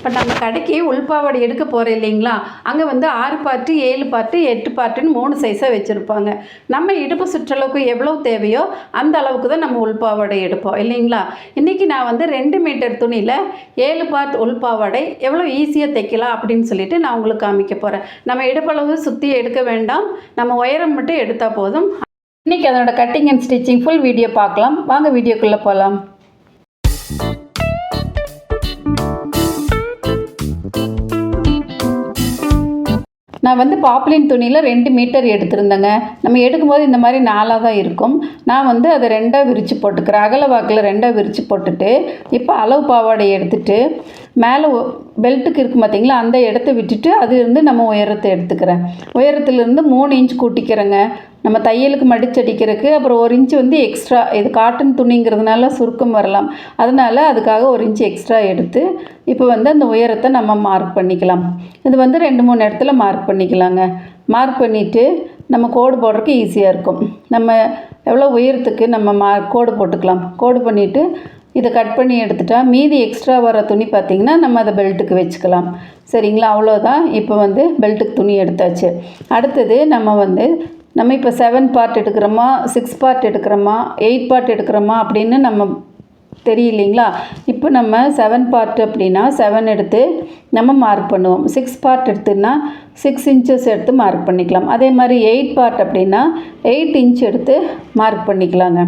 இப்போ நம்ம கடைக்கு உள்பாவாடை எடுக்க போகிறோம் இல்லைங்களா? அங்கே வந்து ஆறு பார்ட்டு ஏழு பார்ட்டு எட்டு பார்ட்டுன்னு மூணு சைஸாக வச்சுருப்பாங்க. நம்ம இடுப்பு சுற்றளவுக்கு எவ்வளோ தேவையோ அந்த அளவுக்கு தான் நம்ம உள்பாவாடை எடுப்போம் இல்லைங்களா? இன்றைக்கி நான் வந்து ரெண்டு மீட்டர் துணியில் ஏழு பார்ட் உள்பாவாடை எவ்வளோ ஈஸியாக தைக்கலாம் அப்படின்னு சொல்லிட்டு நான் உங்களுக்கு காமிக்க போகிறேன் நம்ம இடுப்பளவு சுற்றி எடுக்க வேண்டாம். நம்ம உயரம் மட்டும் எடுத்தால் போதும். இன்றைக்கி அதனோட cutting and stitching full video பார்க்கலாம். வாங்க வீடியோக்குள்ளே போகலாம் நான் வந்து பாப்புலின் துணியில் ரெண்டு மீட்டர் எடுத்திருந்தேங்க. நம்ம எடுக்கும்போது இந்த மாதிரி நாலாக தான் இருக்கும். நான் வந்து அதை ரெண்டாக விரித்து போட்டுக்கிறேன். அகல வாக்கில் ரெண்டாக விரித்து போட்டுட்டு இப்போ அளவு பாவாடை எடுத்துகிட்டு மேலே பெல்ட்டுக்கு இருக்குது பார்த்தீங்களா அந்த இடத்த விட்டுட்டு அதுலேருந்து நம்ம உயரத்தை எடுத்துக்கிறேன். உயரத்துலேருந்து மூணு இன்ச் கூட்டிக்கிறேங்க. நம்ம தையலுக்கு மடிச்சடிக்கிறதுக்கு அப்புறம் ஒரு இன்ச்சு வந்து எக்ஸ்ட்ரா இது காட்டன் துணிங்கிறதுனால சுருக்கம் வரலாம். அதனால் அதுக்காக ஒரு இன்ச்சு எக்ஸ்ட்ரா எடுத்து இப்போ வந்து அந்த உயரத்தை நம்ம மார்க் பண்ணிக்கலாம். இது வந்து ரெண்டு மூணு இடத்துல மார்க் பண்ணிக்கலாங்க. மார்க் பண்ணிவிட்டு நம்ம கோடு போடுறதுக்கு ஈஸியாக இருக்கும். நம்ம எவ்வளோ உயரத்துக்கு நம்ம மா கோடு போட்டுக்கலாம். கோடு பண்ணிவிட்டு இதை கட் பண்ணி எடுத்துட்டா மீதி எக்ஸ்ட்ரா வர துணி பார்த்திங்கன்னா நம்ம அதை பெல்ட்டுக்கு வச்சுக்கலாம். சரிங்களா? அவ்வளோதான் இப்போ வந்து பெல்ட்டுக்கு துணி எடுத்தாச்சு. அடுத்தது நம்ம வந்து நம்ம இப்போ செவன் பார்ட் எடுக்கிறோமா? சிக்ஸ் பார்ட் எடுக்கிறோமா? எயிட் பார்ட் எடுக்கிறோமா? அப்படின்னு நம்ம தெரியலைங்களா இப்போ நம்ம செவன் பார்ட் அப்படின்னா செவன் எடுத்து நம்ம மார்க் பண்ணுவோம். சிக்ஸ் பார்ட் எடுத்துன்னா சிக்ஸ் இன்ச்சஸ் எடுத்து மார்க் பண்ணிக்கலாம். அதே மாதிரி எயிட் பார்ட் அப்படின்னா எயிட் இன்ச் எடுத்து மார்க் பண்ணிக்கலாங்க.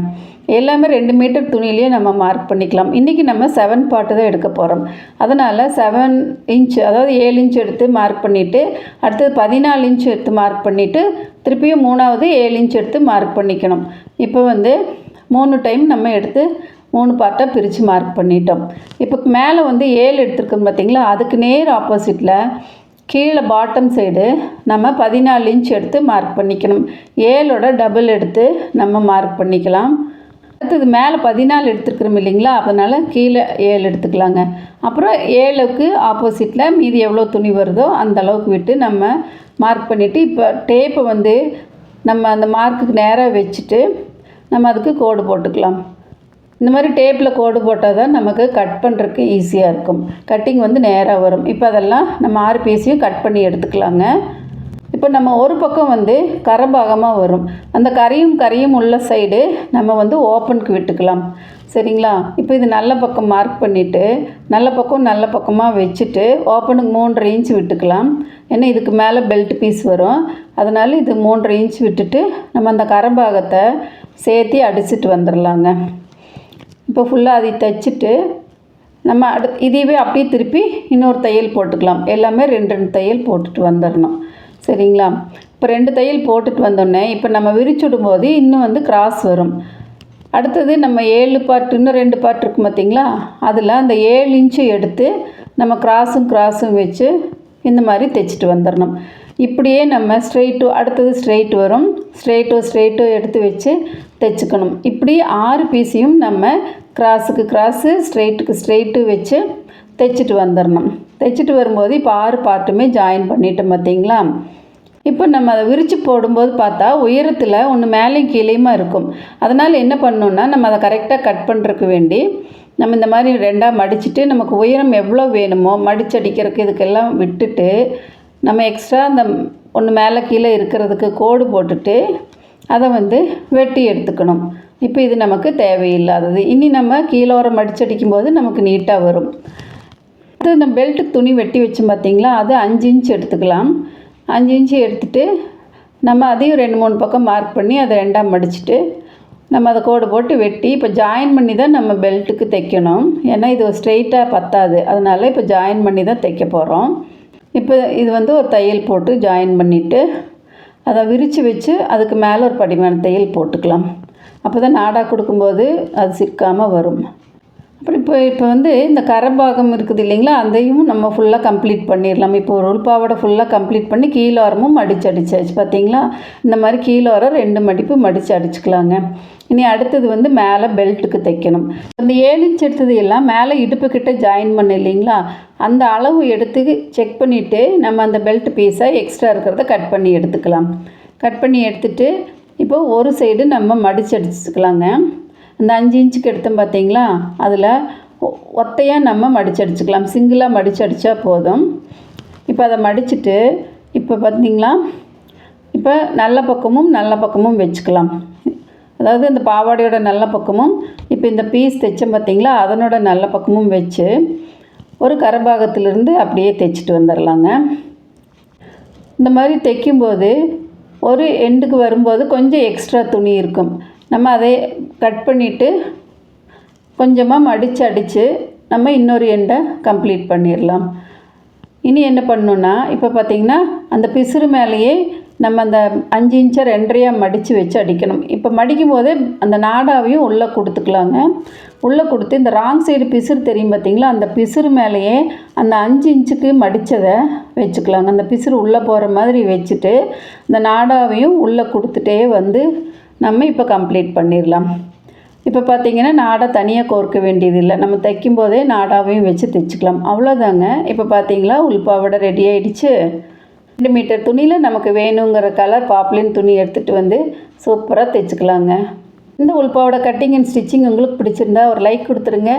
எல்லாமே ரெண்டு மீட்டர் துணியிலேயே நம்ம மார்க் பண்ணிக்கலாம். இன்றைக்கி நம்ம செவன் பார்ட்டு தான் எடுக்க போகிறோம் அதனால் செவன் இன்ச் அதாவது ஏழு இன்ச் எடுத்து மார்க் பண்ணிவிட்டு அடுத்தது பதினாலு இன்ச் எடுத்து மார்க் பண்ணிவிட்டு திருப்பியும் மூணாவது ஏழு இன்ச் எடுத்து மார்க் பண்ணிக்கணும். இப்போ வந்து மூணு டைம் நம்ம எடுத்து மூணு பார்ட்டாக பிரித்து மார்க் பண்ணிட்டோம். இப்போ மேலே வந்து ஏழு எடுத்துருக்கோம் பார்த்தீங்களா அதுக்கு நேர் ஆப்போசிட்டில் கீழே பாட்டம் சைடு நம்ம பதினாலு இன்ச் எடுத்து மார்க் பண்ணிக்கணும். ஏழோட டபுள் எடுத்து நம்ம மார்க் பண்ணிக்கலாம். அடுத்தது மேலே பதினாலு எடுத்துருக்குறோம் இல்லைங்களா? அதனால் கீழே ஏழு எடுத்துக்கலாங்க. அப்புறம் ஏழுக்கு ஆப்போசிட்டில் மீதி எவ்வளோ துணி வருதோ அந்த அளவுக்கு விட்டு நம்ம மார்க் பண்ணிவிட்டு இப்போ டேப்பை வந்து நம்ம அந்த மார்க்குக்கு நேராக வச்சுட்டு நம்ம அதுக்கு கோடு போட்டுக்கலாம். இந்த மாதிரி டேப்பில் கோடு போட்டால் தான் நமக்கு கட் பண்ணுறதுக்கு ஈஸியாக இருக்கும். கட்டிங் வந்து நேராக வரும். இப்போ அதெல்லாம் நம்ம ஆறு பீஸையும் கட் பண்ணி எடுத்துக்கலாங்க. இப்போ நம்ம ஒரு பக்கம் வந்து கரபாகமாக வரும். அந்த கரையும் கரையும் உள்ள சைடு நம்ம வந்து ஓப்பனுக்கு விட்டுக்கலாம். சரிங்களா? இப்போ இது நல்ல பக்கம் மார்க் பண்ணிவிட்டு நல்ல பக்கம் நல்ல பக்கமாக வச்சுட்டு ஓப்பனுக்கு மூன்றரை இன்ச் விட்டுக்கலாம். ஏன்னா இதுக்கு மேலே பெல்ட் பீஸ் வரும். அதனால் இது மூன்றரை இன்ச் விட்டுட்டு நம்ம அந்த கரபாகத்தை சேர்த்து அடிச்சுட்டு வந்துடலாங்க இப்போ ஃபுல்லாக அதை தைச்சிட்டு நம்ம அடு இதையவே அப்படியே திருப்பி இன்னொரு தையல் போட்டுக்கலாம். எல்லாமே ரெண்டு ரெண்டு தையல் போட்டுட்டு வந்துடணும் சரிங்களா? இப்போ ரெண்டு தையல் போட்டுட்டு வந்தோடனே இப்போ நம்ம விரிச்சுடும் போது இன்னும் வந்து கிராஸ் வரும். அடுத்தது நம்ம ஏழு பார்ட் இன்னும் ரெண்டு பார்ட் இருக்கும் பார்த்தீங்களா அதில் அந்த ஏழு இன்ச்சு எடுத்து நம்ம கிராஸும் கிராஸும் வச்சு இந்த மாதிரி தைச்சிட்டு வந்துடணும் இப்படியே நம்ம ஸ்ட்ரெயிட்டு அடுத்தது ஸ்ட்ரெயிட் வரும். ஸ்ட்ரெயிட்டோ ஸ்ட்ரெயிட்டோ எடுத்து வச்சு தைச்சிக்கணும். இப்படி ஆறு பீஸையும் நம்ம கிராஸுக்கு கிராஸு ஸ்ட்ரெயிட்டுக்கு ஸ்ட்ரெயிட்டு வச்சு தைச்சிட்டு வந்துடணும் தைச்சிட்டு வரும்போது இப்போ ஆறு பார்ட்டுமே ஜாயின் பண்ணிட்டோம் பார்த்தீங்களா இப்போ நம்ம அதை விரித்து போடும்போது பார்த்தா உயரத்தில் ஒன்று மேலேயும் கீழேயுமா இருக்கும். அதனால் என்ன பண்ணணுன்னா நம்ம அதை கரெக்டாக கட் பண்ணுறதுக்கு வேண்டி நம்ம இந்த மாதிரி ரெண்டாக மடிச்சுட்டு நமக்கு உயரம் எவ்வளோ வேணுமோ மடிச்சடிக்கிறதுக்கு இதுக்கெல்லாம் விட்டுட்டு நம்ம எக்ஸ்ட்ரா அந்த ஒன்று மேலே கீழே இருக்கிறதுக்கு கோடு போட்டுட்டு அதை வந்து வெட்டி எடுத்துக்கணும். இப்போ இது நமக்கு தேவையில்லாதது. இனி நம்ம கீழோரம் மடிச்சடிக்கும் போது நமக்கு நீட்டாக வரும். அடுத்து நம்ம பெல்ட்டுக்கு துணி வெட்டி வச்சோம் பார்த்தீங்களா? அது அஞ்சு இன்ச் எடுத்துக்கலாம். அஞ்சு இன்ச்சு எடுத்துகிட்டு நம்ம அதையும் ரெண்டு மூணு பக்கம் மார்க் பண்ணி அதை ரெண்டாக மடிச்சுட்டு நம்ம அதை கோடு போட்டு வெட்டி இப்போ ஜாயின் பண்ணி தான் நம்ம பெல்ட்டுக்கு தைக்கணும். ஏன்னா இது ஸ்ட்ரெயிட்டாக பத்தாது. அதனால் இப்போ ஜாயின் பண்ணி தான் தைக்க போகிறோம் இப்போ இது வந்து ஒரு தையல் போட்டு ஜாயின் பண்ணிவிட்டு அதை விரித்து வச்சு அதுக்கு மேலே ஒரு படிமான தையல் போட்டுக்கலாம். அப்போ தான் நாடாக கொடுக்கும்போது அது சிக்காமல் வரும். அப்புறம் இப்போ இப்போ வந்து இந்த கரபாகம் இருக்குது இல்லைங்களா அதையும் நம்ம ஃபுல்லாக கம்ப்ளீட் பண்ணிடலாம். இப்போ ஒரு உள்பாவோட ஃபுல்லாக கம்ப்ளீட் பண்ணி கீழோரமும் மடித்து அடிச்சாச்சு. பார்த்தீங்களா? இந்த மாதிரி கீழோரம் ரெண்டு மடிப்பு மடித்து அடிச்சுக்கலாங்க. இனி அடுத்தது வந்து மேலே பெல்ட்டுக்கு தைக்கணும். அந்த ஏழு இன்ச் எடுத்தது எல்லாம் மேலே இடுப்புக்கிட்ட ஜாயின் பண்ண இல்லைங்களா? அந்த அளவு எடுத்து செக் பண்ணிவிட்டு நம்ம அந்த பெல்ட் பீஸை எக்ஸ்ட்ரா இருக்கிறத கட் பண்ணி எடுத்துக்கலாம். கட் பண்ணி எடுத்துட்டு இப்போ ஒரு சைடு நம்ம மடிச்சு அடிச்சுக்கலாங்க. அந்த அஞ்சு இன்ச்சுக்கு எடுத்தோம் பார்த்தீங்களா? அதில் ஒத்தையாக நம்ம மடிச்சடிச்சுக்கலாம் சிங்கிளாக மடிச்சடித்தா போதும். இப்போ அதை மடிச்சுட்டு இப்போ பார்த்தீங்களா? இப்போ நல்ல பக்கமும் நல்ல பக்கமும் வச்சுக்கலாம். அதாவது இந்த பாவாடையோட நல்ல பக்கமும் இப்போ இந்த பீஸ் தைச்சோம் பார்த்தீங்களா? அதனோட நல்ல பக்கமும் வச்சு ஒரு கரபாகத்திலிருந்து அப்படியே தைச்சிட்டு வந்துடலாங்க இந்த மாதிரி தைக்கும்போது ஒரு எண்டுக்கு வரும்போது கொஞ்சம் எக்ஸ்ட்ரா துணி இருக்கும். நம்ம அதை கட் பண்ணிவிட்டு கொஞ்சமாக மடித்து அடித்து நம்ம இன்னொரு எண்டை கம்ப்ளீட் பண்ணிடலாம். இனி என்ன பண்ணணுன்னா இப்போ பார்த்தீங்கன்னா அந்த பிசுறு மேலேயே நம்ம அந்த அஞ்சு இன்ச்சை ரெண்டரையாக மடித்து வச்சு அடிக்கணும். இப்போ மடிக்கும் போதே அந்த நாடாவையும் உள்ளே கொடுத்துக்கலாங்க. உள்ளே கொடுத்து இந்த ராங் சைடு பிசுறு தெரியும் பார்த்தீங்களா? அந்த பிசுறு மேலேயே அந்த அஞ்சு இன்ச்சுக்கு மடித்ததை வச்சுக்கலாங்க. அந்த பிசுறு உள்ளே போகிற மாதிரி வச்சுட்டு இந்த நாடாவையும் உள்ளே கொடுத்துட்டே வந்து நம்ம இப்போ கம்ப்ளீட் பண்ணிடலாம் இப்போ பார்த்தீங்கன்னா நாடா தனியாக கோர்க்க வேண்டியதில்லை. நம்ம தைக்கும் போதே நாடாவையும் வச்சு தைச்சிக்கலாம். அவ்வளோதாங்க இப்போ பார்த்தீங்களா? உள்பாவோட ரெடி ஆகிடுச்சு ரெண்டு மீட்டர் துணியில் நமக்கு வேணுங்கிற கலர் பாப்லின் துணி எடுத்துகிட்டு வந்து சூப்பராக தைச்சிக்கலாங்க. இந்த உள்பாவோட கட்டிங் அண்ட் ஸ்டிச்சிங் உங்களுக்கு பிடிச்சிருந்தா ஒரு லைக் கொடுத்துருங்க.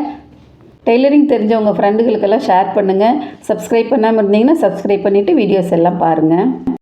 டெய்லரிங் தெரிஞ்சவங்க ஃப்ரெண்டுகளுக்கெல்லாம் ஷேர் பண்ணுங்கள் சப்ஸ்கிரைப் பண்ணாமல் இருந்தீங்கன்னா சப்ஸ்கிரைப் பண்ணிவிட்டு வீடியோஸ் எல்லாம் பாருங்கள்